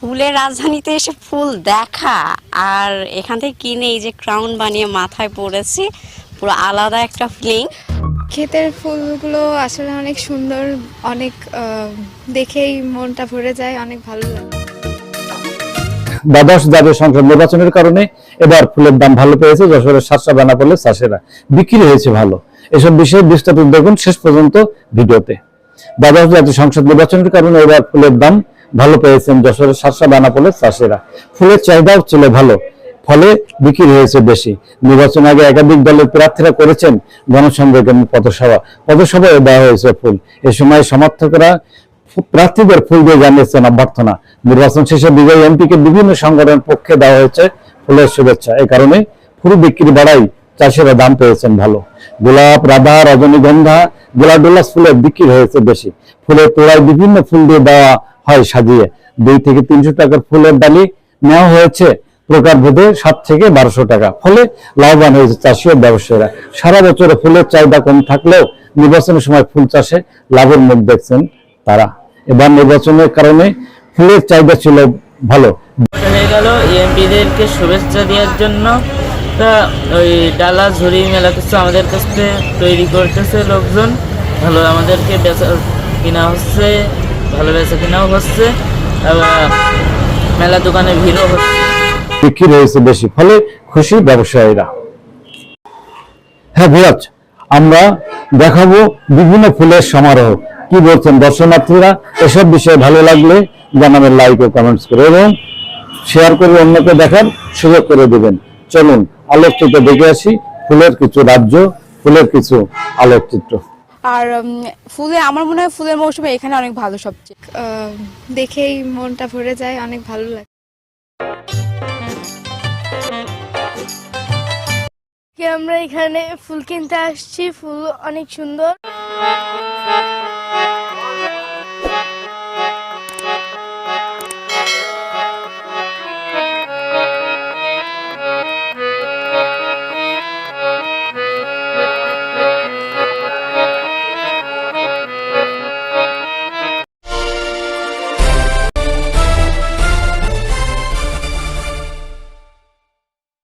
ফুলের রাজধানীতে এসে ফুল দেখা আর এখান থেকে কিনে এই যে ক্রাউন বানিয়ে মাথায় পড়েছি পুরো আলাদা একটা ফিলিং ক্ষেতের ফুলগুলো আসলে অনেক সুন্দর অনেক আহ, দেখেই মনটা ভরে যায় অনেক ভালো লাগে। দ্বাদশ জাতীয় সংসদ নির্বাচনের কারণে এবার ফুলের দাম ভালো পেয়েছে যশোরের সাতশা বেনাপোলের চাষেরা বিক্রি হয়েছে ভালো। এসব বিষয়ে বিস্তারিত দেখুন শেষ পর্যন্ত ভিডিওতে। দ্বাদশ জাতীয় সংসদ নির্বাচনের কারণে এবার ফুলের দাম ভালো পেয়েছেন যশোরের সাতশা বেনাপোলের চাষিরা। ফুলের চাহিদাও ছিল ভালো, ফলে বিক্রি হয়েছে বেশি। নির্বাচন আগে একাধিক দলের প্রার্থীরা করেছেন গণসংযোগ এবং পথসভা। পথসভায় দেওয়া হয়েছে ফুল। এ সময় সমর্থকরা প্রার্থীদের ফুল দিয়ে জানিয়েছেন অভ্যর্থনা। নির্বাচন শেষে বিজয়ী এমপিকে বিভিন্ন সংগঠনের পক্ষে দেওয়া হয়েছে ফুলের শুভেচ্ছা। এই কারণে ফুল বিক্রি বাড়াই চাষিরা দাম পেয়েছেন ভালো। গোলাপ, রাধা, রজনীগন্ধা গোলাপডোলাস ফুলের বিক্রি হয়েছে বেশি। ফুলের তোড়ায় বিভিন্ন ফুল দিয়ে দেওয়া হয় সাজিয়ে। দুই থেকে তিনশো টাকার ফুলের ডালি নেওয়া হয়েছে। প্রকার ভেদে সাত থেকে বারোশো টাকা। ফলে লাভবান হয়েছে চাষি ও ব্যবসায়ীরা। সারা বছরে ফুলের চাহিদা কম থাকলেও নির্বাচনের সময় ফুল চাষে লাভের মুখ দেখছেন তারা। এবার নির্বাচনের কারণে ফুলের চাহিদা ছিল ভালো। হয়ে গেল এমপিদেরকে শুভেচ্ছা দেওয়ার জন্য। ওই ডালা ঝুড়ি মেলা কিছু আমাদের কাছে তৈরি করতেছে লোকজন। ভালো আমাদেরকে বেচা কিনা হচ্ছে। ভালো বেচা হচ্ছে মেলা দোকানে ভিড়ও হচ্ছে। বিক্রি হয়েছে বেশি, ফলে খুশি ব্যবসায়ীরা। হ্যাঁ বিরাজ, আমরা দেখাবো বিভিন্ন ফুলের সমারোহ। কি বলছেন দর্শনার্থীরা? এসব বিষয়ে ভালো লাগলে জানাবেন লাইক ও কমেন্টস করে, এবং শেয়ার করে অন্যকে দেখার সুযোগ করে দেবেন। চলুন, আলোকচিত্র দেখে আসি, ফুলের কিছু রাজ্য, ফুলের কিছু আলোকচিত্র। আর উম, ফুলে আমার মনে হয় ফুলের মৌসুমে এখানে অনেক ভালো সবচেয়ে। আহ, দেখেই মনটা ভরে যায় অনেক ভালো লাগে। আমরা এখানে ফুল কিনতে আসছি? ফুল অনেক সুন্দর।